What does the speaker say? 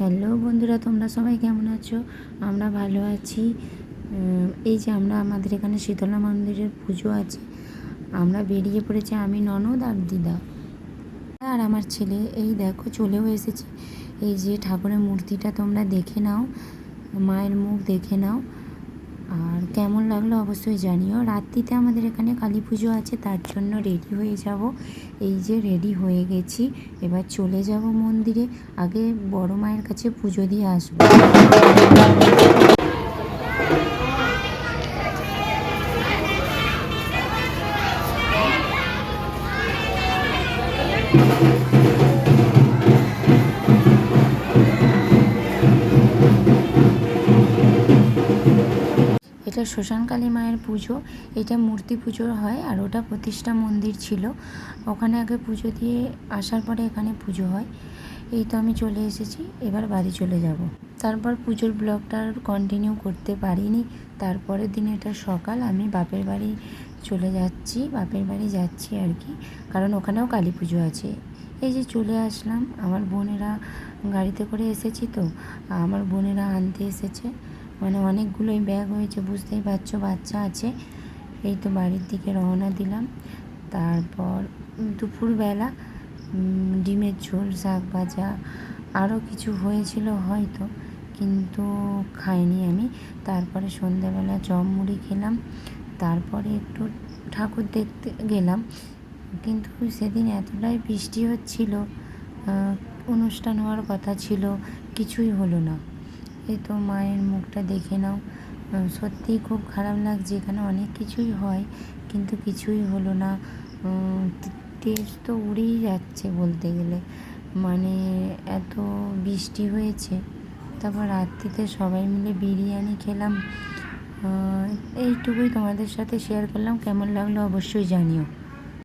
Hello বন্ধুরা, তোমরা সবাই কেমন আছো? আমরা ভালো আছি। এই যে আমরা আমাদের এখানে শীতলা মন্দিরের পুজো আছে। আমরা বেরিয়ে পড়েছি আমি ননদ আর দিদা। আর আমার ছেলে, এই দেখো চলেও এসেছে। এই যে ঠাকুরের মূর্তিটা তোমরা দেখে নাও, মায়ের মুখ দেখে নাও। আর কেমন লাগল অবশ্যই জানিও। রাত্রিতে আমাদের এখানে কালী পুজো আছে, তার জন্য রেডি হয়ে যাব। এই যে রেডি হয়ে গেছি, এবার চলে যাব মন্দিরে। আগে বড় মায়ের কাছে পুজো দিয়ে আসব। এটা শ্মশানকালী মায়ের পুজো, এটা মূর্তি পুজো হয় আর ওটা প্রতিষ্ঠা মন্দির ছিল। ওখানে আগে পুজো দিয়ে আসার পরে এখানে পুজো হয়। এই তো আমি চলে এসেছি, এবার বাড়ি চলে যাব। তারপর পুজোর ব্লগটা আর কন্টিনিউ করতে পারিনি। তারপরের দিন এটা সকাল, আমি বাপের বাড়ি চলে যাচ্ছি, বাপের বাড়ি যাচ্ছি আর কি। কারণ ওখানেও কালী পুজো আছে। এই যে চলে আসলাম, আমার বোনেরা গাড়িতে করে এসেছি তো, আমার বোনেরা আনতে এসেছে। মানে অনেকগুলোই ব্যাগ হয়েছে, বুঝতেই পারছ, বাচ্চা আছে। এই তো বাড়ির দিকে রওনা দিলাম। তারপর দুপুরবেলা ডিমের ঝোল, শাক ভাজা আরও কিছু হয়েছিল হয়তো, কিন্তু খাইনি আমি। তারপরে সন্ধ্যাবেলা চপ মুড়ি খেলাম। তারপরে একটু ঠাকুর দেখতে গেলাম। কিন্তু সেদিন এতটাই বৃষ্টি হচ্ছিল অনুষ্ঠান হওয়ার কথা ছিল, কিছুই হলো না। এই তো মায়ের মুখটা দেখে নাও। সত্যিই খুব খারাপ লাগছে এখানে অনেক কিছুই হয়, কিন্তু কিছুই হলো না। তেজ তো উড়েই যাচ্ছে বলতে গেলে। মানে এত বৃষ্টি হয়েছে, তারপর রাত্রিতে সবাই মিলে বিরিয়ানি খেলাম। এইটুকুই তোমাদের সাথে শেয়ার করলাম। কেমন লাগল অবশ্যই জানিও।